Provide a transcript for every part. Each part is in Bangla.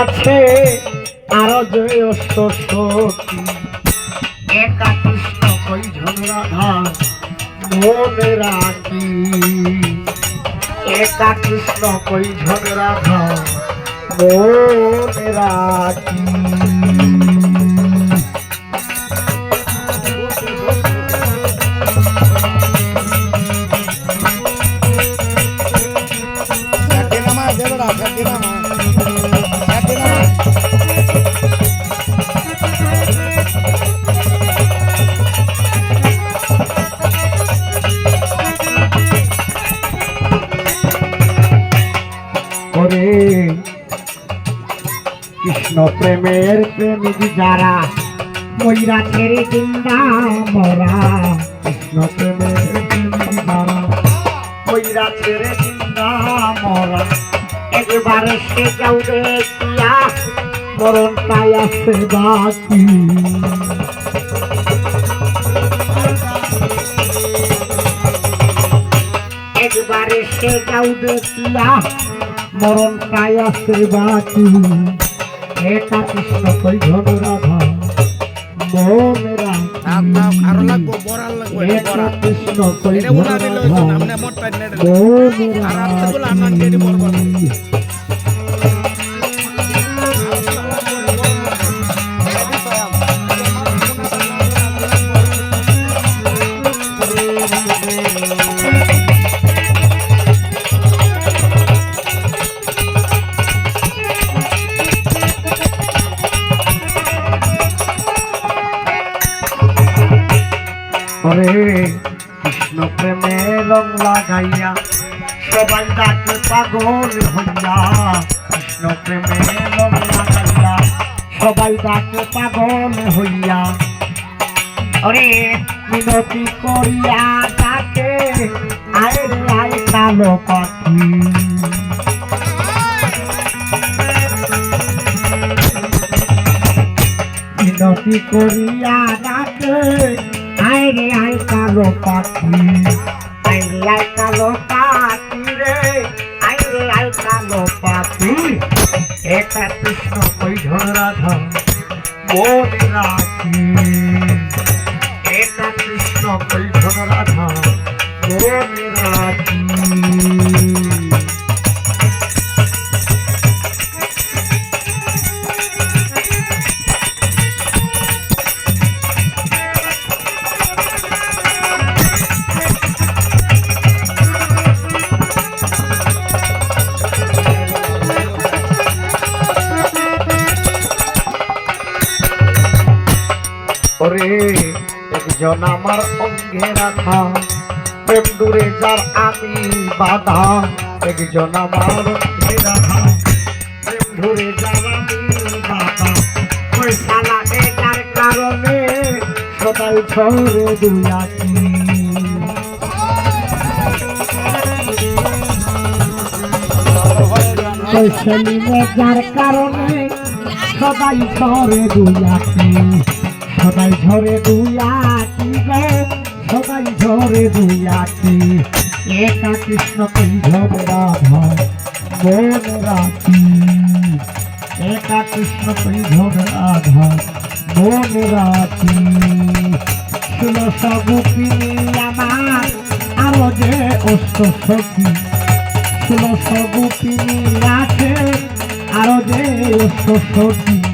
আছে, আরও অষ্ট সখী একা কৃষ্ণ কই ঝগড়া মনে রাখি। একা কৃষ্ণ কই ঝগড়া মনে রাখি। করে। কৃষ্ণ প্রেমের প্রেমিক যারা, ময়রা ছেড়ে চিন্তা মরা। কৃষ্ণ প্রেমের প্রেমিক যারা, ময়রা ছেড়ে চিন্তা মরা। একবারে সে যাও দেখিয়া মরণটাই আছে বাকি। একবারে সে যাও দেখিয়া মরণ তাই আসতে বাকি এটা কৃষ্ণ কই রাধা আরও লাগবো বড়াল লাগবো বড়া কৃষ্ণ কই রাধা আর বড়। ওরে কৃষ্ণ প্রেমে রং লাগাইয়া সবাই ডাকে পাগল হইয়া। কৃষ্ণ প্রেমে রং লাগাইয়া সবাই ডাকে পাগল হইয়া। ওরে মিনতি করিয়া ডাকে, আয় রে আয় কালো পাখি। মিনতি করিয়া ডাকে আয় রে আয় কালো পাখি আয় রে আয় কালো পাখি রে। আয় রে আয় কালো পাখি এটা কৃষ্ণ কই রাধা মনে রাখি। এটা কৃষ্ণ কই রাধা মনে রাখি। একজন আমার অঙ্গে রাখা। প্রেম দূরে যার আমি বাধা। একজন আমার অঙ্গে রাখা। প্রেম দূরে যার আমি বাধা। ওই শালা এটার কারণে সদাই ছড়ে দুই আছি যার কারণে সদাই ঝরে দুইয়াটি সদাই ঝরে দুইয়াটি রে সদাই ঝরে দুইয়াটি একা কৃষ্ণ ঝরে রাধা মন একা কৃষ্ণ ঝরে রাধা মন রাখি। ষোলশ গোপিনী আমার আরও যে অষ্ট সখী। ষোলশ গোপিনী আছে আরও যে অষ্ট সখী।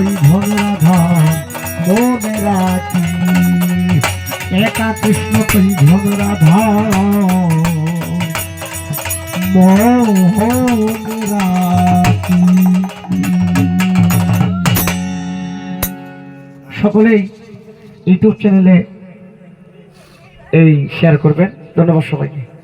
মনে রাখি। একা কৃষ্ণ মনে রাখি। সকলেই ইউটিউব চ্যানেলে এই শেয়ার করবেন। ধন্যবাদ সবাইকে।